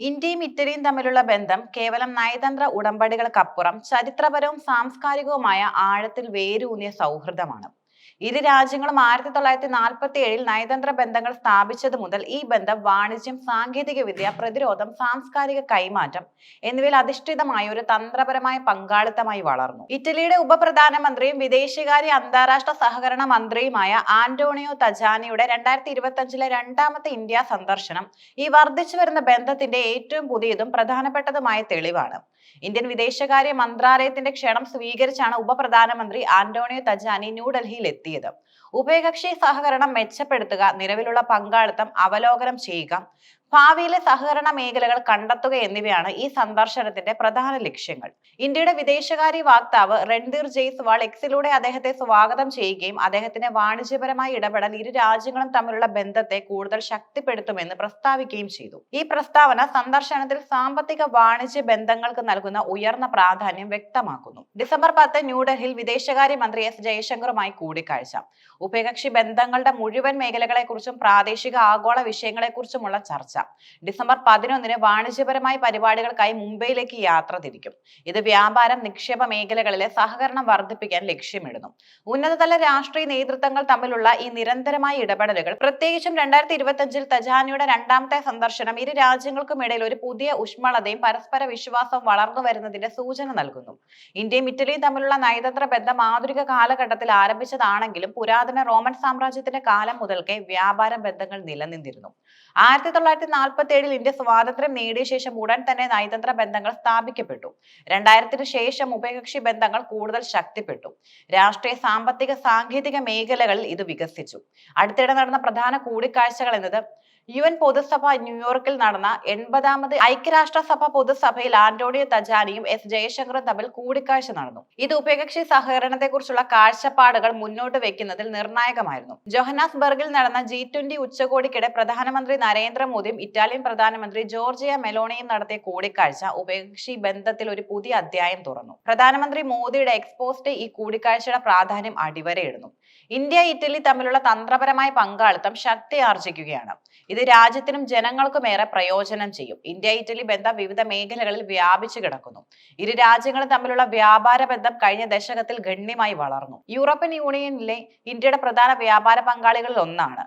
ഇന്ത്യയും ഇറ്റലിയും തമ്മിലുള്ള ബന്ധം കേവലം നയതന്ത്ര ഉടമ്പടികൾക്കപ്പുറം ചരിത്രപരവും സാംസ്കാരികവുമായ ആഴത്തിൽ വേരൂന്നിയ സൗഹൃദമാണ്. ഇരു രാജ്യങ്ങളും ആയിരത്തി തൊള്ളായിരത്തി നാൽപ്പത്തി ഏഴിൽ നയതന്ത്ര ബന്ധങ്ങൾ സ്ഥാപിച്ചത് മുതൽ ഈ ബന്ധം വാണിജ്യം സാങ്കേതിക വിദ്യ പ്രതിരോധം സാംസ്കാരിക കൈമാറ്റം എന്നിവയിൽ അധിഷ്ഠിതമായ ഒരു തന്ത്രപരമായ പങ്കാളിത്തമായി വളർന്നു. ഇറ്റലിയുടെ ഉപപ്രധാനമന്ത്രിയും വിദേശകാര്യ അന്താരാഷ്ട്ര സഹകരണ മന്ത്രിയുമായ ആന്റോണിയോ തജാനിയുടെ രണ്ടായിരത്തി ഇരുപത്തി അഞ്ചിലെ രണ്ടാമത്തെ ഇന്ത്യ സന്ദർശനം ഈ വർദ്ധിച്ചു വരുന്ന ബന്ധത്തിന്റെ ഏറ്റവും പുതിയതും പ്രധാനപ്പെട്ടതുമായ തെളിവാണ്. ഇന്ത്യൻ വിദേശകാര്യ മന്ത്രാലയത്തിന്റെ ക്ഷണം സ്വീകരിച്ചാണ് ഉപപ്രധാനമന്ത്രി ആന്റോണിയോ തജാനി ന്യൂഡൽഹിയിൽ എത്തിയത്. ഉഭയകക്ഷി സഹകരണം മെച്ചപ്പെടുത്തുക നിലവിലുള്ള പങ്കാളിത്തം അവലോകനം ചെയ്യുക ഭാവിയിലെ സഹകരണ മേഖലകൾ കണ്ടെത്തുക എന്നിവയാണ് ഈ സന്ദർശനത്തിന്റെ പ്രധാന ലക്ഷ്യങ്ങൾ. ഇന്ത്യയുടെ വിദേശകാര്യ വാക്താവ് രൺധീർ ജയ്സ്വാൾ എക്സിലൂടെ അദ്ദേഹത്തെ സ്വാഗതം ചെയ്യുകയും അദ്ദേഹത്തിന്റെ വാണിജ്യപരമായ ഇടപെടൽ ഇരു രാജ്യങ്ങളും തമ്മിലുള്ള ബന്ധത്തെ കൂടുതൽ ശക്തിപ്പെടുത്തുമെന്ന് പ്രസ്താവിക്കുകയും ചെയ്തു. ഈ പ്രസ്താവന സന്ദർശനത്തിൽ സാമ്പത്തിക വാണിജ്യ ബന്ധങ്ങൾക്ക് നൽകുന്ന ഉയർന്ന പ്രാധാന്യം വ്യക്തമാക്കുന്നു. ഡിസംബർ പത്ത് ന്യൂഡൽഹിയിൽ വിദേശകാര്യ മന്ത്രി എസ് ജയശങ്കറുമായി കൂടിക്കാഴ്ച. ഉഭയകക്ഷി ബന്ധങ്ങളുടെ മുഴുവൻ മേഖലകളെക്കുറിച്ചും പ്രാദേശിക ആഗോള വിഷയങ്ങളെക്കുറിച്ചുമുള്ള ചർച്ച. ഡിസംബർ പതിനൊന്നിന് വാണിജ്യപരമായ പരിപാടികൾക്കായി മുംബൈയിലേക്ക് യാത്ര തിരിക്കും. ഇത് വ്യാപാരം നിക്ഷേപ മേഖലകളിലെ സഹകരണം വർദ്ധിപ്പിക്കാൻ ലക്ഷ്യമിടുന്നു. ഉന്നതതല രാഷ്ട്രീയ നേതൃത്വങ്ങൾ തമ്മിലുള്ള ഈ നിരന്തരമായ ഇടപെടലുകൾ പ്രത്യേകിച്ചും രണ്ടായിരത്തി ഇരുപത്തിയഞ്ചിൽ തജാനിയുടെ രണ്ടാമത്തെ സന്ദർശനം ഇരു രാജ്യങ്ങൾക്കും ഇടയിൽ ഒരു പുതിയ ഊഷ്മളതയും പരസ്പര വിശ്വാസവും വളർന്നു വരുന്നതിന്റെ സൂചന നൽകുന്നു. ഇന്ത്യയും ഇറ്റലിയും തമ്മിലുള്ള നയതന്ത്ര ബന്ധം ആധുനിക കാലഘട്ടത്തിൽ ആരംഭിച്ചതാണെങ്കിലും പുരാതന റോമൻ സാമ്രാജ്യത്തിന്റെ കാലം മുതൽക്കേ വ്യാപാര ബന്ധങ്ങൾ നിലനിന്നിരുന്നു. ആയിരത്തി തൊള്ളായിരത്തി നാൽപ്പത്തി ഏഴിൽ ഇന്ത്യ സ്വാതന്ത്ര്യം നേടിയ ശേഷം ഉടൻ തന്നെ നയതന്ത്ര ബന്ധങ്ങൾ സ്ഥാപിക്കപ്പെട്ടു. രണ്ടായിരത്തിന് ശേഷം ഉഭയകക്ഷി ബന്ധങ്ങൾ കൂടുതൽ ശക്തിപ്പെട്ടു. രാഷ്ട്രീയ സാമ്പത്തിക സാങ്കേതിക മേഖലകളിൽ ഇത് വികസിച്ചു. അടുത്തിടെ നടന്ന പ്രധാന കൂടിക്കാഴ്ചകൾ എന്നത് യു എൻ പൊതുസഭ ന്യൂയോർക്കിൽ നടന്ന എൺപതാമത് ഐക്യരാഷ്ട്രസഭ പൊതുസഭയിൽ ആന്റോണിയോ തജാനിയും എസ് ജയശങ്കറും തമ്മിൽ കൂടിക്കാഴ്ച നടന്നു. ഇത് ഉഭയകക്ഷി സഹകരണത്തെക്കുറിച്ചുള്ള കാഴ്ചപ്പാടുകൾ മുന്നോട്ട് വെക്കുന്നതിൽ നിർണായകമായിരുന്നു. ജോഹനാസ്ബർഗിൽ നടന്ന ജി ട്വന്റി ഉച്ചകോടിക്കിടെ പ്രധാനമന്ത്രി നരേന്ദ്രമോദിയും ഇറ്റാലിയൻ പ്രധാനമന്ത്രി ജോർജിയ മെലോണിയും നടത്തിയ കൂടിക്കാഴ്ച ഉഭയകക്ഷി ബന്ധത്തിൽ ഒരു പുതിയ അധ്യായം തുറന്നു. പ്രധാനമന്ത്രി മോദിയുടെ എക്സ്പോസ്റ്റ് ഈ കൂടിക്കാഴ്ചയുടെ പ്രാധാന്യം അടിവരയിടുന്നു. ഇന്ത്യ ഇറ്റലി തമ്മിലുള്ള തന്ത്രപരമായ പങ്കാളിത്തം ശക്തി ആർജിക്കുകയാണ് ഇത് രാജ്യത്തിനും ജനങ്ങൾക്കും ഏറെ പ്രയോജനം ചെയ്യും. ഇന്ത്യ ഇറ്റലി ബന്ധം വിവിധ മേഖലകളിൽ വ്യാപിച്ചു കിടക്കുന്നു. ഇരു രാജ്യങ്ങളും തമ്മിലുള്ള വ്യാപാര ബന്ധം കഴിഞ്ഞ ദശകത്തിൽ ഗണ്യമായി വളർന്നു. യൂറോപ്യൻ യൂണിയനിലെ ഇന്ത്യയുടെ പ്രധാന വ്യാപാര പങ്കാളികളിൽ ഒന്നാണ്.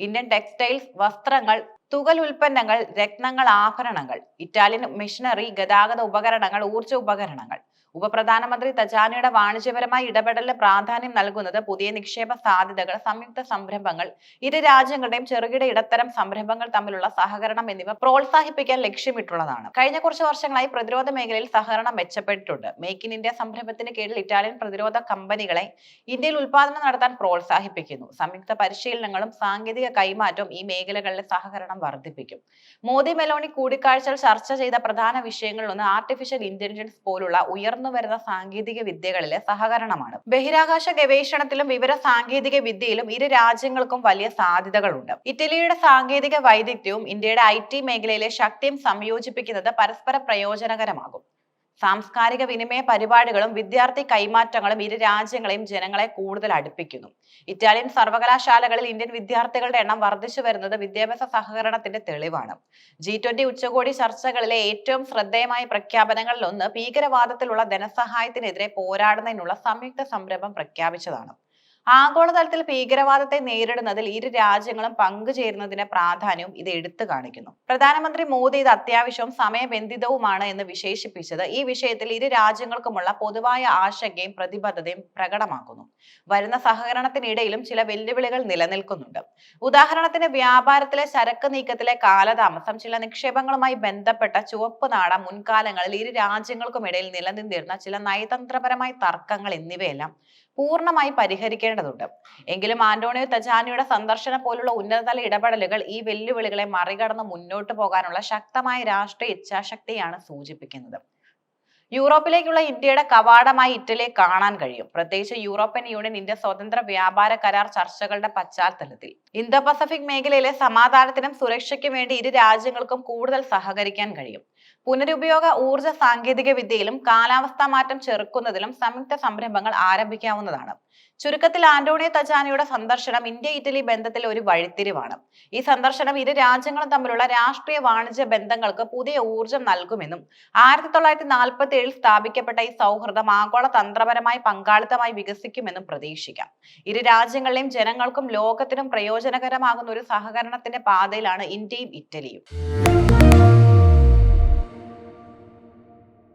ഇന്ത്യൻ ടെക്സ്റ്റൈൽസ് വസ്ത്രങ്ങൾ തുകൽ ഉൽപ്പന്നങ്ങൾ രത്നങ്ങൾ ആഭരണങ്ങൾ ഇറ്റാലിയൻ മിഷനറി ഗതാഗത ഉപകരണങ്ങൾ ഊർജ ഉപകരണങ്ങൾ. ഉപപ്രധാനമന്ത്രി തജാനിയുടെ വാണിജ്യപരമായ ഇടപെടലിന് പ്രാധാന്യം നൽകുന്നത് പുതിയ നിക്ഷേപ സാധ്യതകൾ സംയുക്ത സംരംഭങ്ങൾ ഇരു രാജ്യങ്ങളുടെയും ചെറുകിട ഇടത്തരം സംരംഭങ്ങൾ തമ്മിലുള്ള സഹകരണം എന്നിവ പ്രോത്സാഹിപ്പിക്കാൻ ലക്ഷ്യമിട്ടുള്ളതാണ്. കഴിഞ്ഞ കുറച്ച് വർഷങ്ങളായി പ്രതിരോധ മേഖലയിൽ സഹകരണം മെച്ചപ്പെട്ടിട്ടുണ്ട്. മേക്ക് ഇൻ ഇന്ത്യ സംരംഭത്തിന് കീഴിൽ ഇറ്റാലിയൻ പ്രതിരോധ കമ്പനികളെ ഇന്ത്യയിൽ ഉൽപാദനം നടത്താൻ പ്രോത്സാഹിപ്പിക്കുന്നു. സംയുക്ത പരിശീലനങ്ങളും സാങ്കേതിക കൈമാറ്റവും ഈ മേഖലകളിലെ സഹകരണം വർദ്ധിപ്പിക്കും. മോദി മെലോണി കൂടിക്കാഴ്ചകൾ ചർച്ച ചെയ്ത പ്രധാന വിഷയങ്ങളിലൊന്ന് ആർട്ടിഫിഷ്യൽ ഇന്റലിജൻസ് പോലുള്ള ഉയർന്നു വരുന്ന സാങ്കേതിക വിദ്യകളിലെ സഹകരണമാണ്. ബഹിരാകാശ ഗവേഷണത്തിലും വിവര സാങ്കേതിക വിദ്യയിലും ഇരു രാജ്യങ്ങൾക്കും വലിയ സാധ്യതകളുണ്ട്. ഇറ്റലിയുടെ സാങ്കേതിക വൈദഗ്ധ്യവും ഇന്ത്യയുടെ ഐ മേഖലയിലെ ശക്തിയും സംയോജിപ്പിക്കുന്നത് പരസ്പര പ്രയോജനകരമാകും. സാംസ്കാരിക വിനിമയ പരിപാടികളും വിദ്യാർത്ഥി കൈമാറ്റങ്ങളും ഇരു രാജ്യങ്ങളെയും ജനങ്ങളെ കൂടുതൽ അടുപ്പിക്കുന്നു. ഇറ്റാലിയൻ സർവകലാശാലകളിൽ ഇന്ത്യൻ വിദ്യാർത്ഥികളുടെ എണ്ണം വർദ്ധിച്ചു വരുന്നത് വിദ്യാഭ്യാസ സഹകരണത്തിന്റെ തെളിവാണ്. ജി ട്വന്റി ഉച്ചകോടി ചർച്ചകളിലെ ഏറ്റവും ശ്രദ്ധേയമായ പ്രഖ്യാപനങ്ങളിലൊന്ന് ഭീകരവാദത്തിലുള്ള ധനസഹായത്തിനെതിരെ പോരാടുന്നതിനുള്ള സംയുക്ത സംരംഭം പ്രഖ്യാപിച്ചതാണ്. ആഗോളതലത്തിൽ ഭീകരവാദത്തെ നേരിടുന്നതിൽ ഇരു രാജ്യങ്ങളും പങ്കുചേരുന്നതിന്റെ പ്രാധാന്യവും ഇത് എടുത്തു കാണിക്കുന്നു. പ്രധാനമന്ത്രി മോദി ഇത് അത്യാവശ്യവും സമയബന്ധിതവുമാണ് എന്ന് വിശേഷിപ്പിച്ചത്. ഈ വിഷയത്തിൽ ഇരു രാജ്യങ്ങൾക്കുമുള്ള പൊതുവായ ആശങ്കയും പ്രതിബദ്ധതയും പ്രകടമാക്കുന്നു. വരുന്ന സഹകരണത്തിനിടയിലും ചില വെല്ലുവിളികൾ നിലനിൽക്കുന്നുണ്ട്. ഉദാഹരണത്തിന് വ്യാപാരത്തിലെ ചരക്ക് നീക്കത്തിലെ കാലതാമസം ചില നിക്ഷേപങ്ങളുമായി ബന്ധപ്പെട്ട ചുവപ്പ് നാട മുൻകാലങ്ങളിൽ ഇരു രാജ്യങ്ങൾക്കും ഇടയിൽ നിലനിന്നിരുന്ന ചില നയതന്ത്രപരമായ തർക്കങ്ങൾ എന്നിവയെല്ലാം പൂർണമായി പരിഹരിക്കേണ്ടതുണ്ട്. എങ്കിലും ആന്റോണിയോ തജാനിയുടെ സന്ദർശനം പോലുള്ള ഉന്നതതല ഇടപെടലുകൾ ഈ വെല്ലുവിളികളെ മറികടന്ന് മുന്നോട്ട് പോകാനുള്ള ശക്തമായ രാഷ്ട്രീയ ഇച്ഛാശക്തിയാണ് സൂചിപ്പിക്കുന്നത്. യൂറോപ്പിലേക്കുള്ള ഇന്ത്യയുടെ കവാടമായി ഇറ്റലിയെ കാണാൻ കഴിയും. പ്രത്യേകിച്ച് യൂറോപ്യൻ യൂണിയൻ ഇന്ത്യ സ്വതന്ത്ര വ്യാപാര കരാർ ചർച്ചകളുടെ പശ്ചാത്തലത്തിൽ. ഇന്തോ പസഫിക് മേഖലയിലെ സമാധാനത്തിനും സുരക്ഷയ്ക്കും വേണ്ടി ഇരു രാജ്യങ്ങൾക്കും കൂടുതൽ സഹകരിക്കാൻ കഴിയും. പുനരുപയോഗ ഊർജ സാങ്കേതിക വിദ്യയിലും കാലാവസ്ഥാ മാറ്റം ചെറുക്കുന്നതിലും സംയുക്ത സംരംഭങ്ങൾ ആരംഭിക്കാവുന്നതാണ്. ചുരുക്കത്തിൽ ആന്റോണിയോ തജാനിയുടെ സന്ദർശനം ഇന്ത്യ ഇറ്റലി ബന്ധത്തിൽ ഒരു വഴിത്തിരിവാണ്. ഈ സന്ദർശനം ഇരു രാജ്യങ്ങളും തമ്മിലുള്ള രാഷ്ട്രീയ വാണിജ്യ ബന്ധങ്ങൾക്ക് പുതിയ ഊർജം നൽകുമെന്നും ആയിരത്തി തൊള്ളായിരത്തി നാൽപ്പത്തി ഏഴിൽ സ്ഥാപിക്കപ്പെട്ട ഈ സൗഹൃദം ആഗോള തന്ത്രപരമായി പങ്കാളിത്തമായി വികസിക്കുമെന്നും പ്രതീക്ഷിക്കാം. ഇരു രാജ്യങ്ങളിലെയും ജനങ്ങൾക്കും ലോകത്തിനും പ്രയോജനകരമാകുന്ന ഒരു സഹകരണത്തിന്റെ പാതയിലാണ് ഇന്ത്യയും ഇറ്റലിയും.